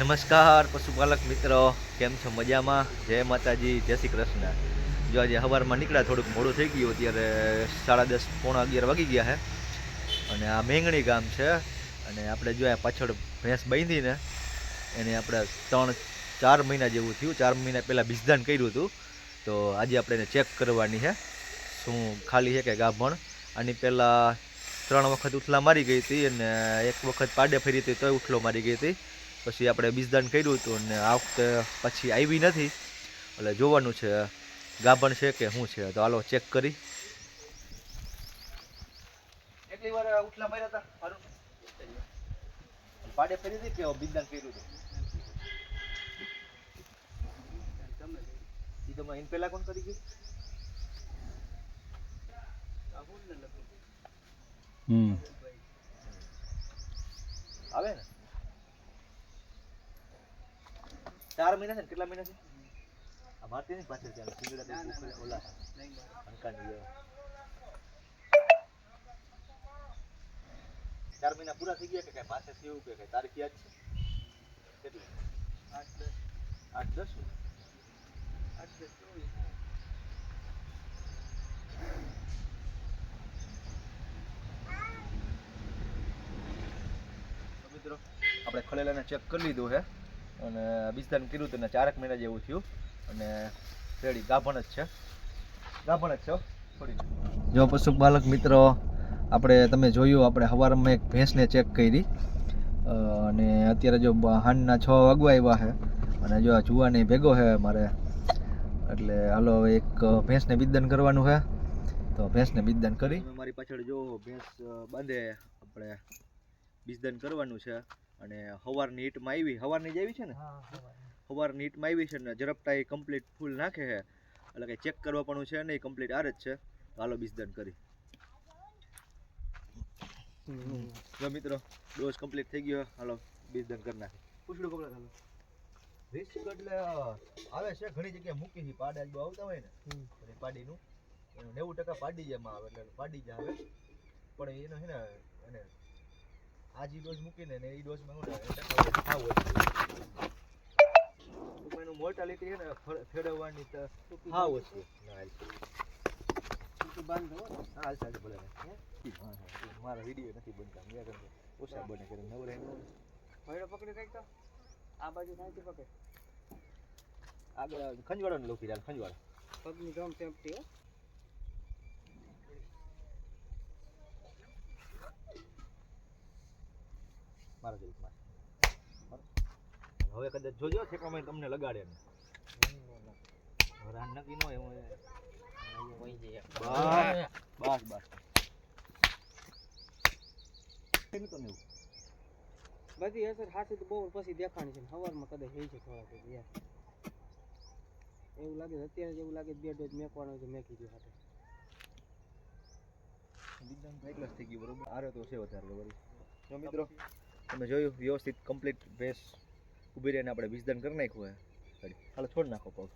નમસ્કાર, પશુપાલક મિત્રો. કેમ છો? મજામાં? જય માતાજી, જય શ્રી કૃષ્ણ. જો આજે સવારમાં નીકળ્યા, થોડુંક મોડું થઈ ગયું, અત્યારે સાડા દસ, પોણા અગિયાર વાગી ગયા છે અને આ મેંગણી ગામ છે. અને આપણે જો પાછળ ભેંસ બાંધીને એને આપણે ત્રણ, ચાર મહિના જેવું થયું. ચાર મહિના પહેલાં બીજદાન કર્યું હતું. તો આજે આપણે એને ચેક કરવાની છે શું ખાલી છે કે ગાભણ? આની પહેલાં ત્રણ વખત ઉથલા મારી ગઈ હતી અને એક વખત પાડે ફરી હતી તોય ઉથલો મારી ગઈ હતી. પછી આપણે બીજદાન કર્યું હતું અને આ વખતે પછી આવી નથી. એટલે જોવાનું છે ગાભણ છે કે શું છે? તો હાલો ચેક કરી. એટલી વાર ઉથલા માર્યા હતા સારું પાડે ફેરી હતી કે બીજદાન કર્યું હતું? ઈ તો એન પહેલાં કોણ કરી ગયું? આવે ને? ચાર મહિના છે ને? કેટલા મહિના છે? આ મારતી નહીં પાછળ ચાલે સિંગડા ઓલા. ચાર મહિના પૂરા થઈ ગયા કે કઈ પાસે થયું કે કઈ? તારીખ યાદ છે? કેટલી? આઠ દસ. આઠ દસ? આઠ દસ તો મિત્રો આપણે ખલેલાને ચેક કરી લીધું છે અને બીજદાન કર્યું હતું ને ચારક મહિના જેવું થયું. અને રેડી ગાભણ જ છે. ગાભણ જ છે. જો પશુપાલક મિત્રો આપણે તમે જોયું આપણે સવારમાં એક ભેંસને ચેક કરી. અને અત્યારે જો હાંજના છ વાગવા આવ્યા છે. અને જો આ જુવાની ભેગો છે મારે. એટલે હાલો એક ભેંસને બીજદાન કરવાનું છે. તો ભેંસને બીજદાન કરી. મારી પાછળ જો ભેંસ બાંધે આપણે બીજદાન કરવાનું છે. અને સવારની હીટમાં આવી સવારની જ આવી છે ને? સવારની હીટમાં આવી છે ને ઝડપટા એ કમ્પ્લીટ ફૂલ નાખે છે. એટલે કે ચેક કરવા પણ છે નહીં કમ્પ્લીટ આર જ છે. હાલો બીજદાન કરી. જો મિત્રો ડોઝ કમ્પ્લીટ થઈ ગયો. હાલો બીજદાન કરી નાખે. પૂછડું પકડો હાલો રિસ્ક એટલે આવે છે ઘણી જગ્યાએ મૂકી છે પાડા જ બહુ આવતા હોય ને પાડીનું. નેવું ટકા પાડી જેમાં આવે એટલે પાડી જ આવે. પણ એનો છે ને એને આ જે ડોઝ મૂકીને ને એ ડોઝ થાય? ખાવ એનું મોર્ટાલિટી છે ને ફેરવવાની તો હા ઓછી ના હાલ છે. ભલે. મારા વીડિયો નથી બનતા. મેં આગળ ઓછા બને કરે પકડી કંઈક તો? આ બાજુ સાઈડ પકડ. આગળ ખંજવાળાને લઉં ફિરહાલ ખંજવાળા પગની ગમ ટેમ્પટી હો. મારા જેવું માર હવે કદાચ જોજો પ્રમાણે તમને લગાડે ને રાન નક્કી ન હોય હું બસ બસ બસ? બધી અસર હાથી તો બહુ પછી દેખાણી છે સવારમાં કદાચ થઈ છે થોડાક યાર. એવું લાગે અત્યારે એવું લાગે બે ડોઝ મેકવાનો છે મેકી દો હાથે. બીજાનું તો એકલા જ થઈ ગયું બરોબર? આરે તો છે વધારે બરોબર જો મિત્રો તમે જોયું, વ્યવસ્થિત કમ્પ્લીટ ભેંસ ઊભી રહીને આપણે બીજદાન કરી નાખ્યું હે. હાલો છોડ નાખો પગ.